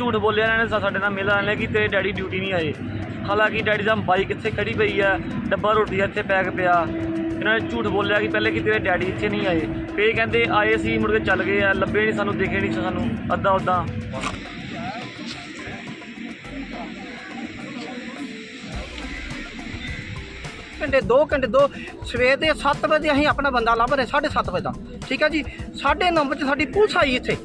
ਝੂਠ ਬੋਲਿਆ ਇਹਨਾਂ ਨੇ ਸਾਡੇ ਨਾਲ ਮਿਲ ਵਾਲਿਆਂ ਕਿ ਤੇਰੇ ਡੈਡੀ ਡਿਊਟੀ ਨਹੀਂ ਆਏ। ਹਾਲਾਂਕਿ ਡੈਡੀ ਦਾ ਬਾਈਕ ਇੱਥੇ ਖੜੀ ਪਈ ਆ, ਡੱਬਾ ਰੋਟੀ ਦਾ ਇੱਥੇ ਪੈਕ ਪਿਆ। ਇਹਨਾਂ ਨੇ ਝੂਠ ਬੋਲਿਆ ਕਿ ਪਹਿਲੇ ਕਿ ਤੇਰੇ ਡੈਡੀ ਇੱਥੇ ਨਹੀਂ ਆਏ। ਫੇਰ ਕਹਿੰਦੇ, ਆਏ ਸੀ, ਮੁੜ ਕੇ ਚੱਲ ਗਏ ਆ, ਲੱਭੇ ਨਹੀਂ ਸਾਨੂੰ, ਦਿਖੇ ਨਹੀਂ ਸਾਨੂੰ, ਅੱਧਾ ਉੱਦਾਂ ਘੰਟੇ 2 ਘੰਟੇ 2 ਸਵੇਰ ਦੇ 7 ਵਜੇ ਅਸੀਂ ਆਪਣਾ ਬੰਦਾ ਲੱਭ ਰਹੇ 7:30 ਵਜੇ ਦਾ। ਠੀਕ ਹੈ ਜੀ? 9:30 ਵਜੇ ਸਾਡੀ ਪੁਲਿਸ ਆਈ ਇੱਥੇ।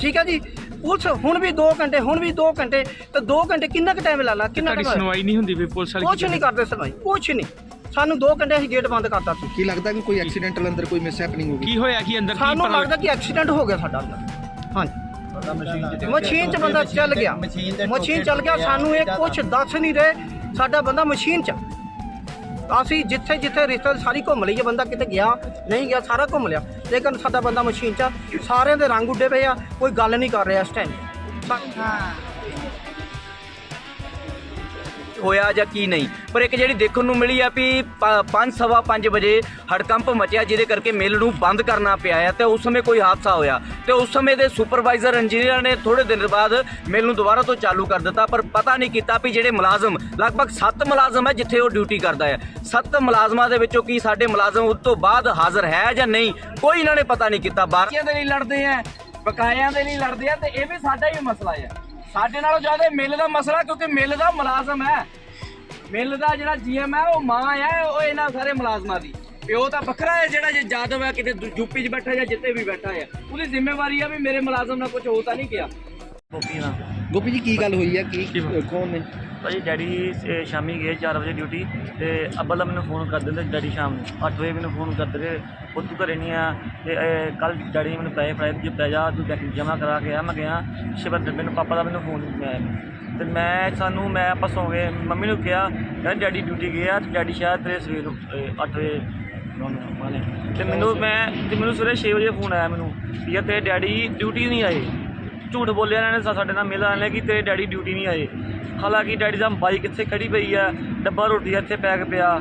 ਠੀਕ ਹੈ ਜੀ? ਪੁਲਿਸ ਹੁਣ ਵੀ 2 ਘੰਟੇ ਹੁਣ ਵੀ 2 ਘੰਟੇ ਤੇ 2 ਘੰਟੇ ਕਿੰਨਾ ਕੁ ਟਾਈਮ ਲਾ ਲਾ? ਕਿੰਨਾ ਤੁਹਾਡੀ ਕੁ ਸੁਣਵਾਈ ਨਹੀਂ ਹੁੰਦੀ ਵੀ ਪੁਲਿਸ ਵਾਲੇ ਕੁਛ ਨਹੀਂ ਕਰਦੇ ਸੁਣਵਾਈ ਕੁਛ ਨਹੀਂ। ਸਾਨੂੰ 2 ਘੰਟੇ ਅਸੀਂ ਗੇਟ ਬੰਦ ਕਰਤਾ ਸੀ। ਕੀ ਲੱਗਦਾ ਕਿ ਕੋਈ ਐਕਸੀਡੈਂਟਲ ਅੰਦਰ ਕੋਈ ਮਿਸ ਹੈਪਨਿੰਗ ਹੋ ਗਈ? ਕੀ ਹੋਇਆ ਕੀ ਅੰਦਰ? ਕੀ ਸਾਨੂੰ ਪਤਾ ਲੱਗਦਾ ਕਿ ਐਕਸੀਡੈਂਟ ਹੋ ਗਿਆ ਸਾਡਾ ਅੰਦਰ। ਹਾਂਜੀ। ਮਸ਼ੀਨ 'ਚ ਬੰਦਾ ਚੱਲ ਗਿਆ। ਮਸ਼ੀਨ ਚੱਲ ਗਿਆ ਸਾਨੂੰ ਇਹ ਕੁਛ ਦੱਸ ਨਹੀਂ ਰਹੇ ਸਾਡਾ ਬੰਦਾ ਮਸ਼ੀਨ 'ਚ। ਅਸੀਂ ਜਿੱਥੇ ਜਿੱਥੇ ਰਿਸ਼ਤੇ ਸਾਰੀ ਘੁੰਮ ਲਈ ਇਹ ਬੰਦਾ ਕਿਤੇ ਗਿਆ ਨਹੀਂ ਗਿਆ ਸਾਰਾ ਘੁੰਮ ਲਿਆ। ਲੇਕਿਨ ਸਾਡਾ ਬੰਦਾ ਮਸ਼ੀਨ 'ਚ ਆ। ਸਾਰਿਆਂ ਦੇ ਰੰਗ ਉੱਡੇ ਪਏ ਆ, ਕੋਈ ਗੱਲ ਨਹੀਂ ਕਰ ਰਿਹਾ ਇਸ ਟਾਈਮ ਹੋਇਆ ਜਾਂ ਕੀ ਨਹੀਂ। ਪਰ ਇੱਕ ਜਿਹੜੀ ਦੇਖਣ ਨੂੰ ਮਿਲੀ ਆ ਵੀ 5 ਸਵਾ 5 ਵਜੇ ਹੜਕੰਪ ਮਚਿਆ, ਜਿਹਦੇ ਕਰਕੇ ਮਿਲ ਨੂੰ ਬੰਦ ਕਰਨਾ ਪਿਆ ਹੈ ਤੇ ਉਸ ਸਮੇਂ ਕੋਈ ਹਾਦਸਾ ਹੋਇਆ। ਤੇ ਉਸ ਸਮੇਂ ਦੇ ਸੁਪਰਵਾਈਜ਼ਰ ਇੰਜੀਨੀਅਰ ਨੇ ਥੋੜੇ ਦਿਨ ਬਾਅਦ ਮਿਲ ਨੂੰ ਦੁਬਾਰਾ ਤੋਂ ਚਾਲੂ ਕਰ ਦਿੱਤਾ, ਪਰ ਪਤਾ ਨਹੀਂ ਕੀਤਾ ਵੀ ਜਿਹੜੇ ਮੁਲਾਜ਼ਮ, ਲਗਭਗ 7 ਮੁਲਾਜ਼ਮ ਹੈ ਜਿੱਥੇ ਉਹ ਡਿਊਟੀ ਕਰਦਾ ਹੈ 7 ਮੁਲਾਜ਼ਮਾਂ ਦੇ ਵਿੱਚੋਂ ਕੀ ਸਾਡੇ ਮੁਲਾਜ਼ਮ ਉਸ ਤੋਂ ਬਾਅਦ ਹਾਜ਼ਰ ਹੈ ਜਾਂ ਨਹੀਂ, ਕੋਈ ਇਹਨਾਂ ਨੇ ਪਤਾ ਨਹੀਂ ਕੀਤਾ। ਬਾਕੀਆਂ ਦੇ ਲਈ ਲੜਦੇ ਆ ਬਕਾਇਆਂ ਦੇ ਲਈ ਲੜਦੇ ਆ, ਤੇ ਇਹ ਵੀ ਸਾਡਾ ਹੀ ਮਸਲਾ ਹੈ ਸਾਡੇ ਨਾਲੋਂ ਜ਼ਿਆਦਾ ਮਿਲ ਦਾ ਮਸਲਾ, ਕਿਉਂਕਿ ਮਿਲ ਦਾ ਮੁਲਾਜ਼ਮ ਹੈ। ਮਿਲ ਦਾ ਜਿਹੜਾ ਜੀਐਮ ਹੈ ਉਹ ਮਾਂ ਹੈ ਉਹ ਇਹਨਾਂ ਸਾਰੇ ਮੁਲਾਜ਼ਮਾਂ ਦੀ। ਪਿਓ ਤਾਂ ਵੱਖਰਾ ਹੈ ਜਿਹੜਾ ਜੇ ਜਾਦਵ ਹੈ ਕਿਤੇ ਯੂਪੀ 'ਚ ਬੈਠਾ ਜਾਂ ਜਿੱਥੇ ਵੀ ਬੈਠਾ ਹੈ। ਉਹਦੀ ਜ਼ਿੰਮੇਵਾਰੀ ਹੈ ਵੀ ਮੇਰੇ ਮੁਲਾਜ਼ਮ ਨਾਲ ਕੁਝ ਹੋ ਤਾਂ ਨਹੀਂ ਗਿਆ ਗੋਪੀ ਨਾਲ। ਗੋਪੀ ਜੀ ਕੀ ਗੱਲ ਹੋਈ ਹੈ ਕੀ ਕੌਣ ਨੇ? ਭਾਜੀ ਡੈਡੀ ਸ਼ਾਮੀ ਗਏ 4 ਵਜੇ ਡਿਊਟੀ ਤੇ ਅੱਬਲ ਦਾ ਮੈਨੂੰ ਫੋਨ ਕਰ ਦਿੰਦੇ ਡੈਡੀ ਸ਼ਾਮ ਨੂੰ। 8 ਵਜੇ ਮੈਨੂੰ ਫੋਨ ਕਰਦੇ ਰਹੇ। ਉਹ ਤੂੰ ਘਰੇ ਨਹੀਂ ਆ। ਤੇ ਕੱਲ ਡੈਡੀ ਨੇ ਮੈਨੂੰ ਪੈਸੇ ਫੜਾਏ ਜੇ ਪੈ ਜਾ, ਤੂੰ ਜਮ੍ਹਾਂ ਕਰਾ ਕੇ ਆ। ਮੈਂ ਗਿਆ ਸ਼ਿਵਰ ਦੇ ਮੈਨੂੰ, ਪਾਪਾ ਦਾ ਮੈਨੂੰ ਫੋਨ ਨਹੀਂ ਆਇਆ ਤੇ ਮੈਂ, ਸਾਨੂੰ, ਮੈਂ ਆਪਾਂ ਸੌਂ ਗਏ। ਮੰਮੀ ਨੂੰ ਕਿਹਾ, ਕਹਿੰਦਾ, ਡੈਡੀ ਡਿਊਟੀ ਗਏ ਆ, ਤੇ ਡੈਡੀ ਸ਼ਾਇਦ ਤੇਰੇ ਸਵੇਰ ਨੂੰ 8 ਵਜੇ ਵਾਲੇ ਤੇ ਮੈਨੂੰ, ਮੈਂ, ਤੇ ਮੈਨੂੰ ਸਵੇਰੇ 6 ਵਜੇ ਫੋਨ ਆਇਆ ਮੈਨੂੰ, ਵੀ ਯਾਰ ਤੇਰੇ ਡੈਡੀ ਡਿਊਟੀ ਨਹੀਂ ਆਏ। ਝੂਠ ਬੋਲਿਆ ਇਹਨਾਂ ਨੇ ਸਾਡੇ ਨਾਲ ਮਿਲ ਵਾਲਿਆਂ ਕਿ ਤੇਰੇ ਡੈਡੀ ਡਿਊਟੀ ਨਹੀਂ ਆਏ। ਹਾਲਾਂਕਿ ਡੈਡੀ ਦਾ ਬਾਈਕ ਇੱਥੇ ਖੜੀ ਪਈ ਆ, ਡੱਬਾ ਰੋਟੀ ਦਾ ਇੱਥੇ ਪੈਕ ਪਿਆ।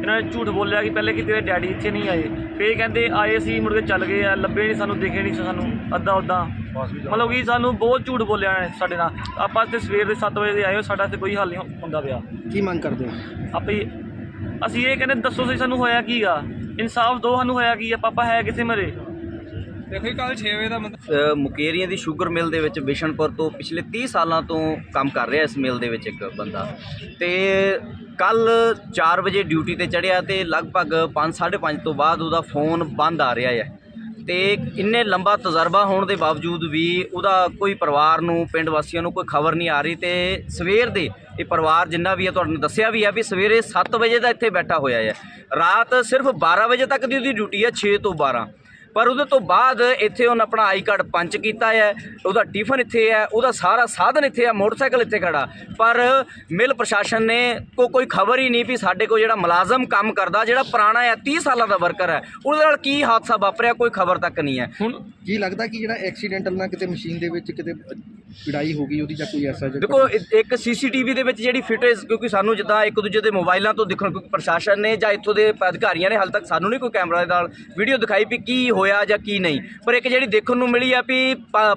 ਇਹਨਾਂ ਨੇ ਝੂਠ ਬੋਲਿਆ ਕਿ ਪਹਿਲੇ ਕਿ ਤੇਰੇ ਡੈਡੀ ਇੱਥੇ ਨਹੀਂ ਆਏ। ਫੇਰ ਕਹਿੰਦੇ ਆਏ ਸੀ ਮੁੜ ਕੇ ਚੱਲ ਗਏ ਆ ਲੱਭੇ ਨਹੀਂ ਸਾਨੂੰ ਦਿਖੇ ਨਹੀਂ ਸਾਨੂੰ ਅੱਧਾ ਉੱਦਾਂ ਮਤਲਬ ਕਿ ਸਾਨੂੰ ਬਹੁਤ ਝੂਠ ਬੋਲਿਆ ਇਹਨਾਂ ਨੇ ਸਾਡੇ ਨਾਲ। ਆਪਾਂ ਤੇ ਸਵੇਰ ਦੇ 7 ਵਜੇ ਦੇ ਆਏ ਹੋ ਸਾਡਾ ਤੇ ਕੋਈ ਹੱਲ ਨਹੀਂ ਹੁੰਦਾ ਪਿਆ। ਕੀ ਮੰਗ ਕਰਦੇ ਹੋ? ਆਪੇ ਅਸੀਂ ਇਹ ਕਹਿੰਦੇ ਦੱਸੋ ਸਹੀ ਸਾਨੂੰ ਹੋਇਆ ਕੀ ਆ? ਇਨਸਾਫ ਦੋ ਸਾਨੂੰ ਹੋਇਆ ਕੀ ਆ? ਪਾਪਾ ਹੈ ਕਿੱਥੇ ਮਰੇ? ਦੇਖੋ ਜੀ ਕੱਲ੍ਹ ਛੇ ਵਜੇ ਦਾ ਅ, ਮੁਕੇਰੀਆਂ ਦੀ ਸ਼ੂਗਰ ਮਿਲ ਦੇ ਵਿੱਚ ਬਿਸ਼ਨਪੁਰ ਤੋਂ ਪਿਛਲੇ 30 ਸਾਲਾਂ ਤੋਂ ਕੰਮ ਕਰ ਰਿਹਾ ਇਸ ਮਿਲ ਦੇ ਵਿੱਚ ਇੱਕ ਬੰਦਾ। ਤੇ ਕੱਲ 4 ਵਜੇ ਡਿਊਟੀ ਤੇ ਚੜਿਆ ਤੇ ਲਗਭਗ 5:30 ਤੋਂ ਬਾਅਦ ਉਹਦਾ ਫੋਨ ਬੰਦ ਆ ਰਿਹਾ ਹੈ। ਤੇ ਇੰਨੇ ਲੰਬਾ ਤਜਰਬਾ ਹੋਣ ਦੇ ਬਾਵਜੂਦ ਵੀ ਉਹਦਾ ਕੋਈ ਪਰਿਵਾਰ ਨੂੰ ਪਿੰਡ ਵਾਸੀਆਂ ਨੂੰ ਕੋਈ ਖਬਰ ਨਹੀਂ ਆ ਰਹੀ ਤੇ ਸਵੇਰ ਦੇ ਇਹ ਪਰਿਵਾਰ ਜਿੰਨਾ ਵੀ ਹੈ ਤੁਹਾਨੂੰ ਦੱਸਿਆ ਵੀ ਆ ਵੀ ਸਵੇਰੇ 7 ਵਜੇ ਦਾ ਇੱਥੇ ਬੈਠਾ ਹੋਇਆ ਹੈ। ਰਾਤ ਸਿਰਫ 12 ਵਜੇ ਤੱਕ ਦੀ ਉਹਦੀ ਡਿਊਟੀ ਹੈ 6 ਤੋਂ 12 ਪਰ ਉਹਦੇ ਤੋਂ ਬਾਅਦ ਇੱਥੇ ਉਹਨ ਆਪਣਾ ਆਈ ਕਾਰਡ ਪੰਚ ਕੀਤਾ ਹੈ ਉਹਦਾ ਟਿਫਨ ਇੱਥੇ ਹੈ ਉਹਦਾ ਸਾਰਾ ਸਾਧਨ ਇੱਥੇ ਹੈ ਮੋਟਰਸਾਈਕਲ ਇੱਥੇ ਖੜਾ। ਪਰ ਮਿਲ ਪ੍ਰਸ਼ਾਸਨ ਨੇ ਕੋ ਕੋਈ ਖਬਰ ਹੀ ਨਹੀਂ ਵੀ ਸਾਡੇ ਕੋਲ ਜਿਹੜਾ ਮੁਲਾਜ਼ਮ ਕੰਮ ਕਰਦਾ ਜਿਹੜਾ ਪੁਰਾਣਾ ਹੈ 30 ਸਾਲਾਂ ਦਾ ਵਰਕਰ ਹੈ ਉਹਦੇ ਨਾਲ ਕੀ ਹਾਦਸਾ ਵਾਪਰਿਆ ਕੋਈ ਖਬਰ ਤੱਕ ਨਹੀਂ ਹੈ। ਹੁਣ ਕੀ ਲੱਗਦਾ ਕਿ ਜਿਹੜਾ ਐਕਸੀਡੈਂਟਲ ਨਾਲ ਕਿਤੇ ਮਸ਼ੀਨ ਦੇ ਵਿੱਚ ਕਿਤੇ ਪਿੜਾਈ ਹੋ ਗਈ ਉਹਦੀ ਜਾਂ ਕੋਈ ਐਸਾ ਦੇਖੋ ਇੱਕ ਸੀਸੀਟੀਵੀ ਦੇ ਵਿੱਚ ਜਿਹੜੀ ਫੁਟੇਜ ਕਿਉਂਕਿ ਸਾਨੂੰ ਜਿੱਦਾਂ ਇੱਕ ਦੂਜੇ ਦੇ ਮੋਬਾਈਲਾਂ ਤੋਂ ਦਿਖਣ ਕਿਉਂਕਿ ਪ੍ਰਸ਼ਾਸਨ ਨੇ ਜਾਂ ਇੱਥੋਂ ਦੇ ਅਧਿਕਾਰੀਆਂ ਨੇ ਹਾਲ ਤੱਕ ਸਾਨੂੰ ਨਹੀਂ ਕੋਈ ਕੈਮਰਾ ਦੇ ਨਾਲ ਵੀਡੀਓ ਦਿਖਾਈ ਵੀ ਕੀ ਹੋਇਆ ਜਾਂ ਕੀ ਨਹੀਂ। ਪਰ ਇੱਕ ਜਿਹੜੀ ਦੇਖਣ ਨੂੰ ਮਿਲੀ ਆ ਵੀ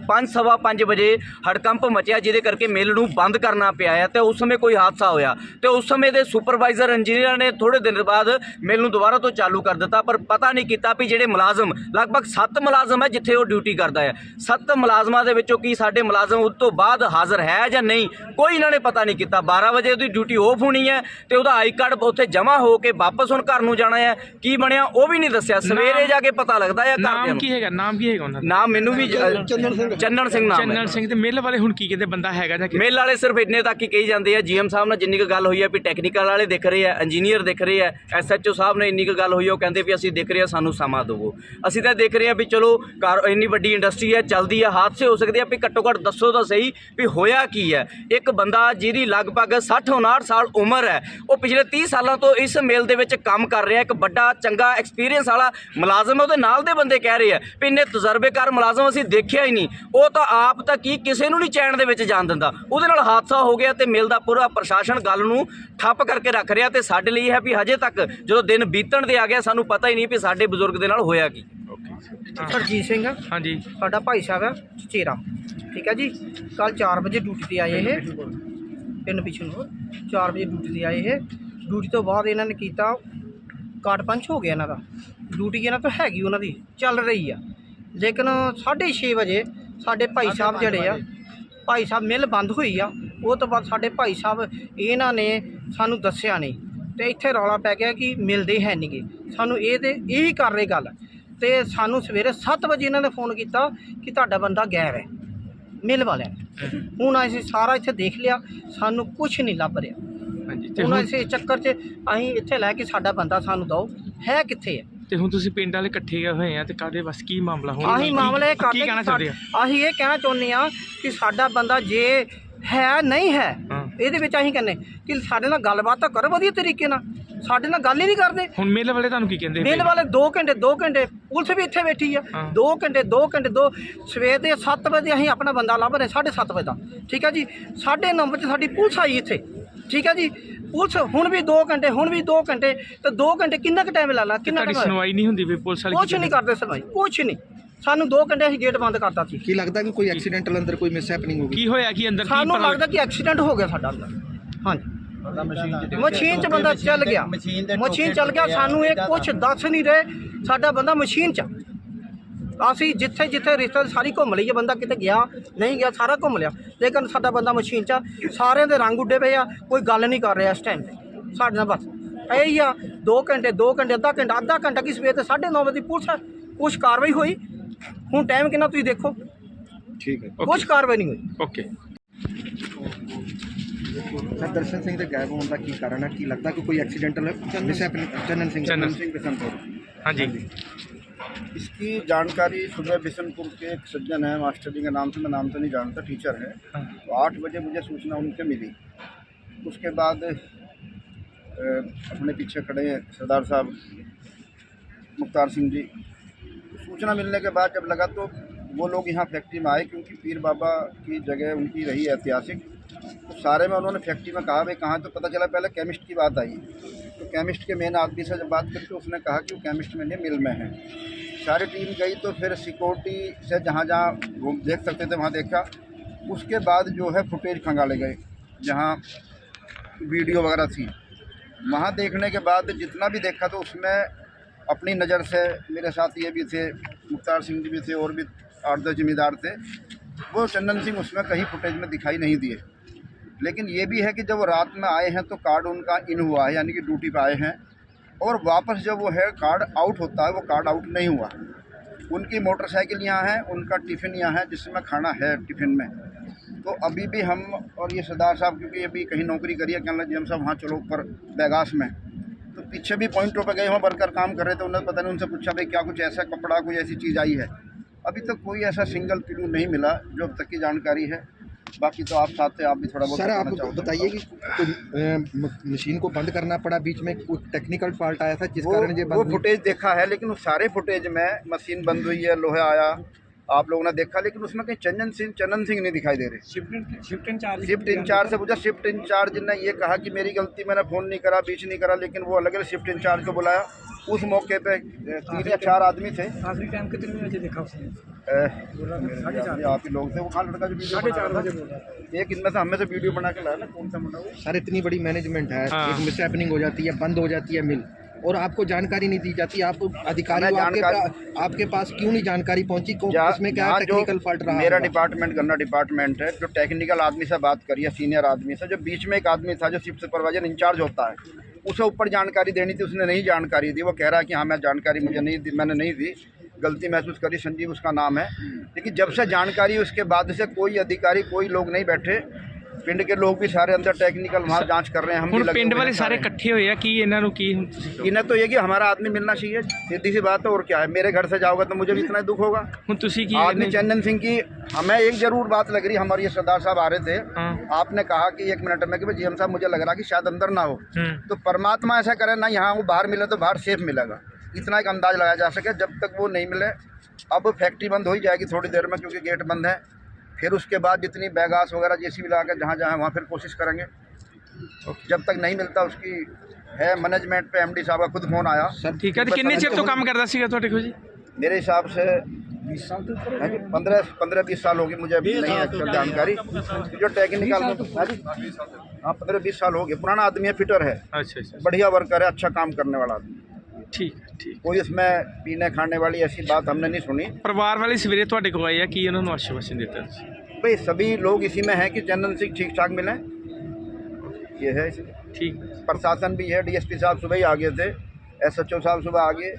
5 ਸਵਾ 5 ਵਜੇ ਹੜਕੰਪ ਮਚਿਆ ਜਿਹਦੇ ਕਰਕੇ ਮਿਲ ਨੂੰ ਬੰਦ ਕਰਨਾ ਪਿਆ ਹੈ ਤੇ ਉਸ ਸਮੇਂ ਕੋਈ ਹਾਦਸਾ ਹੋਇਆ। ਤੇ ਉਸ ਸਮੇਂ ਦੇ ਸੁਪਰਵਾਈਜ਼ਰ ਇੰਜੀਨੀਅਰ ਨੇ ਥੋੜੇ ਦਿਨ ਬਾਅਦ ਮਿਲ ਨੂੰ ਦੁਬਾਰਾ ਤੋਂ ਚਾਲੂ ਕਰ ਦਿੱਤਾ ਪਰ ਪਤਾ ਨਹੀਂ ਕੀਤਾ ਵੀ ਜਿਹੜੇ ਮੁਲਾਜ਼ਮ ਲਗਭਗ 7 ਮੁਲਾਜ਼ਮ ਹੈ ਜਿੱਥੇ ਉਹ ਡਿਊਟੀ ਕਰਦਾ ਹੈ 7 ਮੁਲਾਜ਼ਮਾਂ ਦੇ ਵਿੱਚੋਂ ਕੀ ਸਾਡੇ ਮੁਲਾਜ਼ਮ ਉਸ ਤੋਂ ਬਾਅਦ ਹਾਜ਼ਰ ਹੈ ਜਾਂ ਨਹੀਂ ਕੋਈ ਇਹਨਾਂ ਨੇ ਪਤਾ ਨਹੀਂ ਕੀਤਾ। 12 ਵਜੇ ਉਹਦੀ ਡਿਊਟੀ ਆਫ ਹੋਣੀ ਹੈ ਤੇ ਉਹਦਾ ਆਈ ਕਾਰਡ ਉੱਥੇ ਜਮ੍ਹਾਂ ਹੋ ਕੇ ਵਾਪਸ ਹੁਣ ਘਰ ਨੂੰ ਜਾਣਾ ਹੈ ਕੀ ਬਣਿਆ ਉਹ ਵੀ ਨਹੀਂ ਦੱਸਿਆ। ਸਵੇਰੇ ਜਾ ਕੇ ਪਤਾ ਲੱਗਦਾ ਹੈ ਘਰਦਿਆਂ ਨਾਮ ਨੂੰ ਕੀ ਹੈਗਾ? ਨਾਮ ਕੀ ਹੈਗਾ ਉਹਨਾਂ ਦਾ? ਨਾਮ ਮੈਨੂੰ ਵੀ ਜ- ਚੰਨਣ ਸਿੰਘ। ਚੰਨਣ ਸਿੰਘ ਨਾਮ ਹੈ। ਚੰਨਣ ਸਿੰਘ ਤੇ ਮਿਲ ਵਾਲੇ ਹੁਣ ਕੀ ਕਹਿੰਦੇ? ਬੰਦਾ ਹੈਗਾ ਜਾਂ ਕਿ? ਮੇਲ ਵਾਲੇ ਸਿਰਫ ਇੰਨੇ ਤੱਕ ਹੀ ਕਹੀ ਜਾਂਦੇ ਆ ਜੀਐਮ ਸਾਹਿਬ ਨਾਲ ਜਿੰਨੀ ਕੁ ਗੱਲ ਹੋਈ ਹੈ ਵੀ ਟੈਕਨੀਕਲ ਵਾਲੇ ਦਿਖ ਰਹੇ ਆ ਇੰਜੀਨੀਅਰ ਦਿਖ ਰਹੇ ਆ ਐਸਐਚਓ ਸਾਹਿਬ ਨੇ ਇੰਨੀ ਕੁ ਗੱਲ ਹੋਈ ਆ, ਉਹ ਕਹਿੰਦੇ ਵੀ ਅਸੀਂ ਦਿਖ ਰਹੇ ਆ ਸਾਨੂੰ ਸਮਾਂ ਦਿਵੋ। ਅਸੀਂ ਤਾਂ ਦੇਖ ਰਹੇ ਆ ਵੀ ਚਲੋ ਕਾਰ ਇੰਨੀ ਵੱਡੀ ਇੰਡਸਟਰੀ ਹੈ ਚੱਲਦੀ ਆ ਹਾਦਸੇ ਹੋ ਸਕਦੇ ਆ ਵੀ ਘੱਟੋ ਘੱਟ ਦੱਸੋ ਤਾਂ ਸਹੀ ਵੀ ਹੋਇਆ ਕੀ ਹੈ ਇੱਕ ਬੰਦਾ ਜਿਹਦੀ ਲਗਭਗ 60 59 ਸਾਲ ਉਮਰ ਹੈ ਉਹ ਪਿਛਲੇ 30 ਸਾਲਾਂ ਤੋਂ ਇਸ ਮੇਲ ਦੇ ਵਿੱਚ ਕੰਮ ਕਰ ਰਿਹਾ ਇੱਕ ਵੱਡਾ ਚੰਗਾ ਐਕਸਪੀਰੀਅੰਸ ਵਾਲਾ ਮੁਲਾਜ਼ਮ ਹੈ ਉਹਦੇ ਨਾਲ ਦੇ ਬੰਦੇ ਕਹਿ ਰਹੇ ਆ ਵੀ ਇੰਨੇ ਤਜਰਬੇਕਾਰ ਮੁਲਾਜ਼ਮ ਅਸੀਂ ਦੇਖਿਆ ਹੀ ਨਹੀਂ। ਉਹ ਤਾਂ ਆਪ ਤਾਂ ਕੀ ਕਿਸੇ ਨੂੰ ਨਹੀਂ ਚੈਨ ਦੇ ਵਿੱਚ ਜਾਣ ਦਿੰਦਾ। ਉਹਦੇ ਨਾਲ ਹਾਦਸਾ ਹੋ ਗਿਆ ਤੇ ਮਿਲ ਦਾ ਪੂਰਾ ਪ੍ਰਸ਼ਾਸਨ ਗੱਲ ਨੂੰ ਠੱਪ ਕਰਕੇ ਰੱਖ ਰਿਹਾ ਤੇ ਸਾਡੇ ਲਈ ਹੈ ਵੀ ਹਜੇ ਤੱਕ ਜਦੋਂ ਦਿਨ ਬੀਤਣ ਦੇ ਆ ਗਿਆ ਸਾਨੂੰ ਪਤਾ ਹੀ ਨਹੀਂ ਵੀ ਸਾਡੇ ਬਜ਼ੁਰਗ ਦੇ ਨਾਲ ਹੋਇਆ ਕੀ। ਸਰਜੀਤ ਸਿੰਘ ਹਾਂਜੀ। ਸਾਡਾ ਭਾਈ ਸਾਹਿਬ ਹੈ ਚਚੇਰਾ। ਠੀਕ ਹੈ ਜੀ? ਕੱਲ 4 ਵਜੇ ਡਿਊਟੀ ਤੇ ਆਏ ਇਹ। ਪਿੰਡ ਪਿਛਨੂ 4 ਵਜੇ ਡਿਊਟੀ ਤੇ ਆਏ ਇਹ। ਡਿਊਟੀ ਤੋਂ ਬਾਅਦ ਇਹਨਾਂ ਨੇ ਕੀਤਾ ਕਾਰਡ ਪੰਚ ਹੋ ਗਿਆ ਇਹਨਾਂ ਦਾ। ਡਿਊਟੀ ਇਹਨਾਂ ਤੋਂ ਹੈਗੀ ਉਹਨਾਂ ਦੀ ਚੱਲ ਰਹੀ ਆ। ਲੇਕਿਨ 6:30 ਵਜੇ ਸਾਡੇ ਭਾਈ ਸਾਹਿਬ ਜਿਹੜੇ ਆ ਭਾਈ ਸਾਹਿਬ ਮਿਲ ਬੰਦ ਹੋਈ ਆ ਉਹ ਤੋਂ ਬਾਅਦ ਸਾਡੇ ਭਾਈ ਸਾਹਿਬ ਇਹਨਾਂ ਨੇ ਸਾਨੂੰ ਦੱਸਿਆ ਨਹੀਂ। ਤੇ ਇੱਥੇ ਰੌਲਾ ਪੈ ਗਿਆ ਕਿ ਮਿਲਦੇ ਹੈ ਨਹੀਂਗੇ ਸਾਨੂੰ ਇਹ ਤੇ ਇਹੀ ਕਰ ਰਹੇ ਗੱਲ। ਤੇ ਸਾਨੂੰ ਸਵੇਰੇ 7 ਵਜੇ ਇਹਨਾਂ ਨੇ ਫੋਨ ਕੀਤਾ ਕਿ ਤੁਹਾਡਾ ਬੰਦਾ ਗਾਇਬ ਹੈ ਮਿਲ ਵਾਲਿਆਂ। ਹੁਣ ਅਸੀਂ ਸਾਰਾ ਇੱਥੇ ਦੇਖ ਲਿਆ ਸਾਨੂੰ ਕੁਝ ਨਹੀਂ ਲੱਭ ਰਿਹਾ। ਹਾਂਜੀ ਹੁਣ ਅਸੀਂ ਚੱਕਰ 'ਚ ਅਸੀਂ ਇੱਥੇ ਲੈ ਕੇ ਸਾਡਾ ਬੰਦਾ ਸਾਨੂੰ ਦਿਓ ਹੈ ਕਿੱਥੇ ਹੈ? ਤੇ ਹੁਣ ਤੁਸੀਂ ਪਿੰਡ ਵਾਲੇ ਇਕੱਠੇ ਹੋਏ ਆ ਤੇ ਕਾਦੇ ਬਸ ਕੀ ਮਾਮਲਾ ਹੁਣ? ਆਹੀ ਮਾਮਲਾ ਇਹ ਕੀ ਕਰਦੇ ਕਹਿਣਾ ਕਿ ਚਾਹੁੰਦੇ ਆ? ਅਸੀਂ ਇਹ ਕਹਿਣਾ ਚਾਹੁੰਦੇ ਆ ਕਿ ਸਾਡਾ ਬੰਦਾ ਜੇ ਹੈ ਨਹੀਂ ਹੈ ਇਹਦੇ ਵਿੱਚ ਅਸੀਂ ਕਹਿੰਦੇ ਕਿ ਸਾਡੇ ਨਾਲ ਗੱਲਬਾਤ ਤਾਂ ਕਰੋ ਵਧੀਆ ਤਰੀਕੇ ਨਾਲ। ਸਾਡੇ ਨਾਲ ਗੱਲ ਹੀ ਨਹੀਂ ਕਰਦੇ। ਹੁਣ ਮਿਲ ਵਾਲੇ ਤੁਹਾਨੂੰ ਕੀ ਕਹਿੰਦੇ ਮਿਲ ਵਾਲੇ 2 ਘੰਟੇ 2 ਘੰਟੇ ਪੁਲਿਸ ਵੀ ਇੱਥੇ ਬੈਠੀ ਆ। ਹਾਂ। 2 ਘੰਟੇ 2 ਘੰਟੇ 2 ਸਵੇਰ ਦੇ 7 ਵਜੇ ਅਸੀਂ ਆਪਣਾ ਬੰਦਾ ਲੱਭ ਰਹੇ 7:30 ਵਜੇ ਦਾ। ਠੀਕ ਹੈ ਜੀ? 9:30 ਵਜੇ ਸਾਡੀ ਪੁਲਿਸ ਆਈ ਇੱਥੇ। ਠੀਕ ਹੈ ਜੀ? ਪੁਲਿਸ ਹੁਣ ਵੀ 2 ਘੰਟੇ ਹੁਣ ਵੀ 2 ਘੰਟੇ ਤੇ 2 ਘੰਟੇ ਕਿੰਨਾ ਕੁ ਟਾਈਮ ਲਾ ਲਾ? ਕਿੰਨਾ ਤੁਹਾਡੀ ਕੁ ਸੁਣਵਾਈ ਨਹੀਂ ਹੁੰਦੀ ਵੀ ਪੁਲਿਸ ਵਾਲੇ ਕੁਛ ਨਹੀਂ ਕਰਦੇ ਸੁਣਵਾਈ ਕੁਛ ਨਹੀਂ। ਸਾਨੂੰ 2 ਘੰਟੇ ਅਸੀਂ ਗੇਟ ਬੰਦ ਕਰਤਾ ਸੀ। ਕੀ ਲੱਗਦਾ ਕਿ ਕੋਈ ਐਕਸੀਡੈਂਟਲ ਅੰਦਰ ਕੋਈ ਮਿਸ ਹੈਪਨਿੰਗ ਹੋ ਗਈ? ਕੀ ਹੋਇਆ ਕੀ ਅੰਦਰ? ਕੀ ਸਾਨੂੰ ਪਤਾ ਲੱਗਦਾ ਕਿ ਐਕਸੀਡੈਂਟ ਹੋ ਗਿਆ ਸਾਡਾ ਅੰਦਰ। ਹਾਂਜੀ। ਮਸ਼ੀਨ 'ਚ ਬੰਦਾ ਚੱਲ ਗਿਆ। ਮਸ਼ੀਨ ਚੱਲ ਗਿਆ ਸਾਨੂੰ ਇਹ ਕੁਛ ਦੱਸ ਨਹੀਂ ਰਹੇ। ਸਾਡਾ ਬੰਦਾ ਮਸ਼ੀਨ 'ਚ ਆ। ਅਸੀਂ ਜਿੱਥੇ ਜਿੱਥੇ ਰਿਸ਼ਤੇ ਸਾਰੀ ਘੁੰਮ ਲਈ ਇਹ ਬੰਦਾ ਕਿਤੇ ਗਿਆ ਨਹੀਂ ਗਿਆ ਸਾਰਾ ਘੁੰਮ ਲਿਆ। ਲੇਕਿਨ ਸਾਡਾ ਬੰਦਾ ਮਸ਼ੀਨ 'ਚ ਆ। ਸਾਰਿਆਂ ਦੇ ਰੰਗ ਉੱਡੇ ਪਏ ਆ ਕੋਈ ਗੱਲ ਨਹੀਂ ਕਰ ਰਿਹਾ ਇਸ ਟਾਈਮ ਤੇ। ਸਾਡੇ ਨਾਲ ਬਸ ਇਹ ਹੀ ਆ 2 ਘੰਟੇ 2 ਘੰਟੇ ਅੱਧਾ ਘੰਟਾ ਅੱਧਾ ਘੰਟਾ ਕੀ ਸਵੇਰ ਤੇ 9:30 ਵਜੇ ਦੀ ਪੁਲਿਸ। ਕੁਛ ਕਾਰਵਾਈ ਹੋਈ? ਹੁਣ ਟਾਈਮ ਕਿੰਨਾ ਤੁਸੀਂ ਦੇਖੋ? ਠੀਕ ਹੈ ਕੁਛ ਕਾਰਵਾਈ ਨਹੀਂ ਹੋਈ। ਓਕੇ। ਸਰ ਦਰਸ਼ਨ ਸਿੰਘ ਦੇ ਗਾਇਬ ਹੋਣ ਦਾ ਕੀ ਕਾਰਨ ਹੈ ਕੀ ਲੱਗਦਾ ਕਿ ਕੋਈ accidental miss happening Channan Singh Channan. Singh Bishanpur ਹਾਂਜੀ। इसकी जानकारी सुबह बिशनपुर के एक सज्जन है मास्टर जी के नाम से मैं नाम तो नहीं जानता टीचर है। हाँ। तो आठ बजे मुझे सूचना उनसे मिली। उसके बाद अपने पीछे खड़े हैं सरदार साहब मुख्तार सिंह जी। सूचना मिलने के बाद जब लगा तो वो लोग यहाँ फैक्ट्री में आए क्योंकि पीर बाबा की जगह उनकी रही ऐतिहासिक। तो सारे में उन्होंने फैक्ट्री में कहा भाई कहाँ तो पता चला पहले केमिस्ट की बात आई। तो केमिस्ट के मेन आदमी से जब बात करी तो उसने कहा कि वो केमिस्ट में नहीं मिल में है। सारी टीम गई तो फिर सिक्योरिटी से जहाँ जहाँ घूम देख सकते थे, वहाँ देखा। उसके बाद जो है फुटेज खंगाले गए, जहाँ वीडियो वगैरह थी। वहाँ देखने के बाद जितना भी देखा तो उसमें अपनी नज़र से मेरे साथ ये भी थे, मुख्तार सिंह जी भी थे, और भी आठ दस जिम्मेदार थे। वो चंदन सिंह उसमें कहीं फुटेज में दिखाई नहीं दिए। लेकिन ये भी है कि जब वो रात में आए हैं तो कार्ड उनका इन हुआ है, यानी कि ड्यूटी पर आए हैं। और वापस जब वो है, कार्ड आउट होता है, वो कार्ड आउट नहीं हुआ। उनकी मोटरसाइकिल यहाँ है, उनका टिफ़िन यहाँ है, जिसमें खाना है टिफ़िन में। तो अभी भी हम और ये सरदार साहब, क्योंकि अभी कहीं नौकरी करी है कहना जी हम सब वहाँ चलो ऊपर बैगास में। तो पीछे भी पॉइंटों पर गए वहाँ वर्कर काम कर रहे थे उन्होंने पता नहीं, उनसे पूछा, भाई, क्या कुछ ऐसा कपड़ा, कोई ऐसी चीज़ आई है? अभी तक तो कोई ऐसा सिंगल क्लू नहीं मिला, जो अब तक की जानकारी है। बाकी तो आप साथ थे आप भी थोड़ा बहुत सर आप। बताइए कि मशीन को बंद करना पड़ा बीच में कुछ टेक्निकल फॉल्ट आया था जिस कारण ये वो? फुटेज देखा है लेकिन उस सारे फुटेज में मशीन बंद हुई है लोहा आया आप लोगों ने देखा लेकिन उसमें कहीं चंदन सिंह चंदन सिंह नहीं दिखाई दे रहे शिफ्ट इंचार्ज शिफ्ट इंचार्ज से पूछा शिफ्ट इंचार्ज ने ये कहा कि मेरी गलती मैंने फ़ोन नहीं करा बीच नहीं करा लेकिन वो अलग अलग शिफ्ट इंचार्ज को बुलाया उस मौके पे तीन या चार आदमी थे। आखिरी टाइम कितने बजे देखा उसने? आप ही लोग थे वो कहाँ लड़का जो वीडियो साढ़े चार बजे रहा बोल। रहा था। एक इनमें से हमें से वीडियो बना के लाया ना कौन सा मुंडा वो? सर इतनी बड़ी मैनेजमेंट है हाँ। एक मिस हैपनिंग हो जाती है बंद हो जाती है मिल और आपको जानकारी नहीं दी जाती आप अधिकारी आपके, पा- आपके पास क्यों नहीं जानकारी पहुँची? को जा- इसमें क्या टेक्निकल फॉल्ट रहा मेरा डिपार्टमेंट गन्ना डिपार्टमेंट है जो टेक्निकल आदमी से बात करिए सीनियर आदमी से जो बीच में एक आदमी था जो शिफ्ट सुपरवाइजर इंचार्ज होता है उसे ऊपर जानकारी देनी थी, उसने नहीं जानकारी दी। वो कह रहा है कि हाँ मैं जानकारी मुझे नहीं दी, मैंने नहीं दी। गलती महसूस करी, संजीव उसका नाम है। लेकिन जब से जानकारी उसके बाद से कोई अधिकारी, कोई लोग नहीं बैठे पिंड के लोग भी सारे अंदर टेक्निकल वहाँ जांच कर रहे हैं हम भी ਹੁਣ लगे ਪਿੰਡ हुए ਵਾਲੇ हैं ਸਾਰੇ सारे। ਇਕੱਠੇ ਹੋਏ ਆ ਕੀ ਇਹਨਾਂ ਨੂੰ ਕੀ ਹੁਣ ਤੁਸੀਂ- इन्हें तो ये कि हमारा आदमी मिलना चाहिए सीधी सी बात है और क्या है मेरे घर से जाओगे तो मुझे भी इतना ही दुख होगा ਹੁਣ ਤੁਸੀਂ ਕੀ आदमी चंदन सिंह की हमें एक जरूर बात लग रही हमारे ये सरदार साहब आ रहे थे हाँ आपने कहा कि एक मिनट में कि भाई जीएम साहब मुझे लग रहा कि शायद अंदर ना हो हम्म, तो परमात्मा ऐसा करे ना यहाँ वो बाहर मिले तो बाहर सेफ मिलेगा इतना एक अंदाज लगाया जा सके जब तक वो नहीं मिले अब फैक्ट्री बंद हो ही जाएगी थोड़ी देर में क्योंकि गेट बंद है फिर उसके बाद जितनी बैगास वगैरह जे सी लगा के जहाँ जहाँ वहाँ फिर कोशिश करेंगे। जब तक नहीं मिलता उसकी है मैनेजमेंट पे एमडी साहब का खुद फ़ोन आया। सर ठीक है तो कितने चेर तो काम कर रहा सीखा थोड़े तो खुशी मेरे हिसाब से बीस तो पंद्रह पंद्रह बीस साल होगी मुझे अभी नहीं है जानकारी। जो टेक्निकल हाँ, हाँ पंद्रह बीस साल हो गए। पुराना आदमी है फिटर है। अच्छा, अच्छा, अच्छा। बढ़िया वर्कर है अच्छा काम करने वाला आदमी ठीक है ठीक कोई उसमें पीने खाने वाली ऐसी बात हमने नहीं सुनी परिवार वाले सवेरे थोड़े को आए हैं कि उन्होंने आश्वासन देता है भाई सभी लोग इसी में हैं कि चंदन सिंह ठीक ठाक मिलें ये है ठीक प्रशासन भी है डीएसपी साहब सुबह ही आ गए थे एसएचओ साहब सुबह आ गए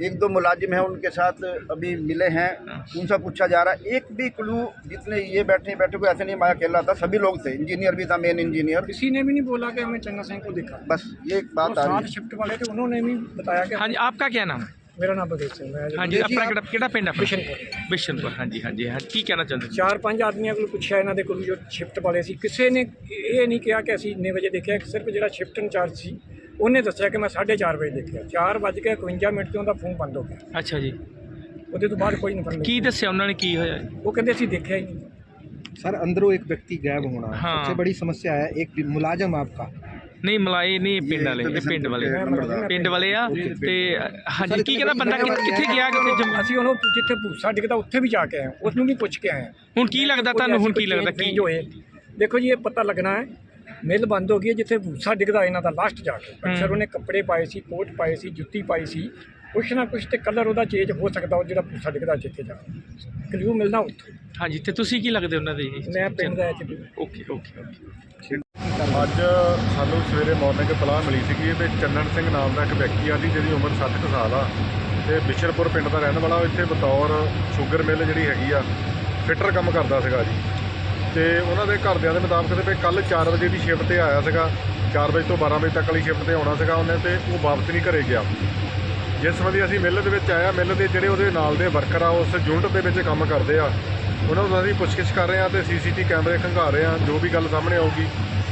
एक दो मुलाजिम हैं उनके साथ अभी मिले हैं उनसे पूछा जा रहा है एक भी क्लू जितने ये बैठे बैठे को ऐसे नहीं मैं अकेला था सभी लोग थे इंजीनियर भी था मेन इंजीनियर किसी ने भी नहीं बोला कि हमें चन्ना सिंह को देखा बस ये एक वो बात आ साथ रही है शिफ्ट वाले थे उन्होंने भी बताया कि ਹਾਂਜੀ ਆਪਕਾ ਕੀ ਨਾਮ ਹੈ मेरा नाम बलदेव सिंह है ਹਾਂਜੀ ਆਪਣਾ ਕਿਹੜਾ ਕਿਹੜਾ ਪਿੰਡ ਆਪਣਾ ਬਿਸ਼ਨਪੁਰ ਬਿਸ਼ਨਪੁਰ ਹਾਂਜੀ ਹਾਂਜੀ ਹਾਂ ਕੀ ਕਹਿਣਾ ਚਾਹੁੰਦੇ ਤੁਸੀਂ? ਚਾਰ ਪੰਜ ਆਦਮੀਆਂ ਕੋਲ ਪੁੱਛਿਆ ਇਹਨਾਂ ਦੇ ਕੋਲ ਜੋ ਸ਼ਿਫਟ ਵਾਲੇ ਸੀ ਕਿਸੇ ਨੇ ਇਹ ਨਹੀਂ ਕਿਹਾ ਕਿ ਅਸੀਂ ਇੰਨੇ ਵਜੇ ਦੇਖਿਆ ਸਿਰਫ ਜਿਹੜਾ ਸ਼ਿਫਟ ਇੰਚਾਰਜ ਸੀ ਉਹਨੇ ਦੱਸਿਆ ਕਿ ਮੈਂ 4:30 ਵਜੇ ਦੇਖਿਆ 4 ਵੱਜ ਕੇ 51 ਮਿੰਟ ਤੇ ਉਹਦਾ ਫੋਨ ਬੰਦ ਹੋ ਗਿਆ ਅੱਛਾ ਜੀ ਉਹਦੇ ਤੋਂ ਬਾਅਦ ਕੋਈ ਇਨਫੋਰਮੇਸ਼ਨ ਕੀ ਦੱਸਿਆ ਉਹਨਾਂ ਨੇ ਕੀ ਹੋਇਆ ਉਹ ਕਹਿੰਦੇ ਅਸੀਂ ਦੇਖਿਆ ਹੀ ਨਹੀਂ सर अंदरों एक व्यक्ति गायब होना हाँ। सबसे बड़ी समस्या है एक मुलाजम आपका ਨਹੀਂ ਮਲਾਈ ਨਹੀਂ ਪਿੰਡ ਵਾਲੇ ਇਹ ਪਿੰਡ ਵਾਲੇ ਪਿੰਡ ਵਾਲੇ ਆ ਤੇ ਹਾਂਜੀ ਕੀ ਕਹਿੰਦਾ ਬੰਦਾ ਕਿ- ਕਿੱਥੇ ਗਿਆ ਕਿੱਥੇ ਜੰਮ- ਅਸੀਂ ਉਹਨੂੰ ਜਿੱਥੇ ਭੂਸਾ ਡਿੱਗਦਾ ਉੱਥੇ ਵੀ ਜਾ ਕੇ ਆਏ ਉਸ ਨੂੰ ਵੀ ਪੁੱਛ ਕੇ ਆਏ ਹਾਂ। ਹੁਣ ਕੀ ਲੱਗਦਾ ਤੁਹਾਨੂੰ ਹੁਣ ਕੀ ਲੱਗਦਾ ਕੀ change ਹੋਏ ਦੇਖੋ ਜੀ ਇਹ ਪਤਾ ਲੱਗਣਾ ਹੈ ਮਿਲ ਬੰਦ ਹੋ ਗਈ ਹੈ ਜਿੱਥੇ ਭੂਸਾ ਡਿੱਗਦਾ ਇਹਨਾਂ ਦਾ ਲਾਸਟ ਜਾ ਕੇ। ਅਕਸਰ ਉਹਨੇ ਕੱਪੜੇ ਪਾਏ ਸੀ ਕੋਟ ਪਾਏ ਸੀ ਜੁੱਤੀ ਪਾਈ ਸੀ। ਕੁਛ ਨਾ ਕੁਛ ਤੇ ਕਲਰ ਉਹਦਾ ਚੇਂਜ ਹੋ ਸਕਦਾ ਉਹ ਜਿਹੜਾ ਭੂਸਾ ਡਿੱਗਦਾ ਜਿੱਥੇ ਜਾ ਕਲਿਊ ਮਿਲਣਾ ਉੱਥੇ। ਹਾਂਜੀ ਤੇ ਤੁਸੀਂ ਕੀ ਲੱਗਦੇ ਉਹਨਾਂ ਦੇ ਜੀ? ਮੈਂ ਪਿੰਡ ਦਾ ਇੱਥੇ। Okay okay okay. ਅੱਜ ਸਾਨੂੰ ਸਵੇਰੇ ਮਾਰਨਿੰਗ ਪਲਾਹ ਮਿਲੀ ਸੀਗੀ ਵੀ ਚੰਨਣ ਸਿੰਘ ਨਾਮ ਦਾ ਇੱਕ ਵਿਅਕਤੀ ਆ ਜੀ ਜਿਹਦੀ ਉਮਰ 60 ਕੁ ਸਾਲ ਆ। ਤੇ ਬਿਸ਼ਰਪੁਰ ਪਿੰਡ ਦਾ ਰਹਿਣ ਵਾਲਾ ਇੱਥੇ ਬਤੌਰ ਸ਼ੂਗਰ ਮਿਲ ਜਿਹੜੀ ਹੈਗੀ ਆ ਫਿਟਰ ਕੰਮ ਕਰਦਾ ਸੀਗਾ ਜੀ। ਤੇ ਉਹਨਾਂ ਦੇ ਘਰਦਿਆਂ ਦੇ ਮੁਤਾਬਕ ਤੇ ਵੀ ਕੱਲ 4 ਵਜੇ ਦੀ ਸ਼ਿਫਟ ਤੇ ਆਇਆ ਸੀਗਾ। 4 ਵਜੇ ਤੋਂ 12 ਵਜੇ ਤੱਕ ਵਾਲੀ ਸ਼ਿਫਟ ਤੇ ਆਉਣਾ ਸੀਗਾ ਉਹਨੇ ਤੇ ਉਹ ਵਾਪਸ ਨਹੀਂ ਘਰੇ ਗਿਆ। ਜਿਸ ਸੰਬੰਧੀ ਅਸੀਂ ਮਿੱਲ ਦੇ ਵਿੱਚ ਆਇਆ ਮਿੱਲ ਦੇ ਜਿਹੜੇ ਉਹਦੇ ਨਾਲ ਦੇ ਵਰਕਰ ਆ ਉਸ ਯੂਨਿਟ ਦੇ ਵਿੱਚ ਕੰਮ ਕਰਦੇ ਆ। ਉਹਨਾਂ ਨੂੰ ਅਸੀਂ ਪੁੱਛਗਿੱਛ ਕਰ ਰਹੇ ਆ ਤੇ ਸੀਸੀਟੀ ਕੈਮਰੇ ਖੰਗਾ ਰਹੇ ਆ। ਜੋ ਵੀ ਗੱਲ ਸਾਹਮਣੇ ਆਊਗੀ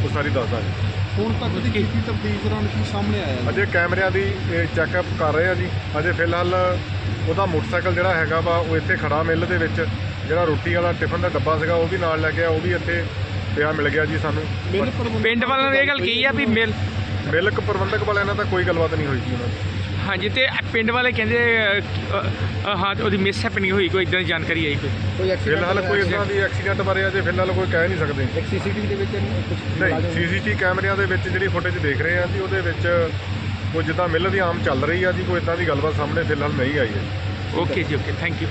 ਉਹ ਸਾਰੀ ਦੱਸ ਦਾਂਗੇ। ਹੁਣ ਤੱਕ ਦੀ ਕੀਤੀ ਤਬਦੀਲ ਦੌਰਾਨ ਕੀ ਸਾਹਮਣੇ ਆਇਆ ਅਜੇ ਕੈਮਰਿਆਂ ਦੀ ਚੈੱਕਅਪ ਕਰ ਰਹੇ ਆ ਜੀ। ਅਜੇ ਫਿਲਹਾਲ ਉਹਦਾ ਮੋਟਰਸਾਈਕਲ ਜਿਹੜਾ ਹੈਗਾ ਵਾ ਉਹ ਇੱਥੇ ਖੜਾ ਮਿੱਲ ਦੇ ਵਿੱਚ। ਜਿਹੜਾ ਰੋਟੀ ਵਾਲਾ ਟਿਫਨ ਦਾ ਡੱਬਾ ਸੀਗਾ ਉਹ ਵੀ ਨਾਲ ਲੈ ਗਿਆ ਉਹ ਵੀ ਇੱਥੇ ਪਿਆ ਮਿਲ ਗਿਆ ਜੀ ਸਾਨੂੰ। ਪਿੰਡ ਵਾਲਿਆਂ ਨੇ ਇਹ ਗੱਲ ਕਹੀ ਆ ਵੀ ਮਿਲ ਮਿਲਕ ਪ੍ਰਬੰਧਕ ਵਾਲਿਆਂ ਨਾਲ ਤਾਂ ਕੋਈ ਗੱਲਬਾਤ ਨਹੀਂ ਹੋਈ ਜੀ ਉਹਨਾਂ ਦੀ। ਹਾਂਜੀ ਤੇ ਪਿੰਡ ਵਾਲੇ ਕਹਿੰਦੇ ਅ, ਅ, ਅ, ਹਾਂ ਉਹਦੀ ਮਿਸ ਹੈਪਨਿੰਗ ਹੋਈ ਕੋਈ ਇਦਾਂ ਦੀ ਜਾਣਕਾਰੀ ਆਈ ਕੋਈ? ਫਿਲਹਾਲ ਕੋਈ ਇਦਾਂ ਦੀ ਐਕਸੀਡੈਂਟ ਬਾਰੇ ਅਜੇ ਫਿਲਹਾਲ ਕੋਈ ਕਹਿ ਨਹੀਂ ਸਕਦੇ। ਸੀਸੀਟੀਵੀ ਦੇ ਵਿੱਚ ਕੁਝ ਨਹੀਂ ਸੀਸੀਟੀ ਕੈਮਰਿਆਂ ਦੇ ਵਿੱਚ ਜਿਹੜੀ ਫੁਟੇਜ ਦੇਖ ਰਹੇ ਆ ਜੀ ਉਹਦੇ ਵਿੱਚ ਕੋਈ ਜਿੱਦਾਂ ਮਿੱਲ ਦੀ ਆਮ ਚੱਲ ਰਹੀ ਆ ਜੀ ਕੋਈ ਇਦਾਂ ਦੀ ਗੱਲਬਾਤ ਸਾਹਮਣੇ ਫਿਲਹਾਲ ਨਹੀਂ ਆਈ ਹੈ। ਓਕੇ ਜੀ ਓਕੇ ਥੈਂਕ ਯੂ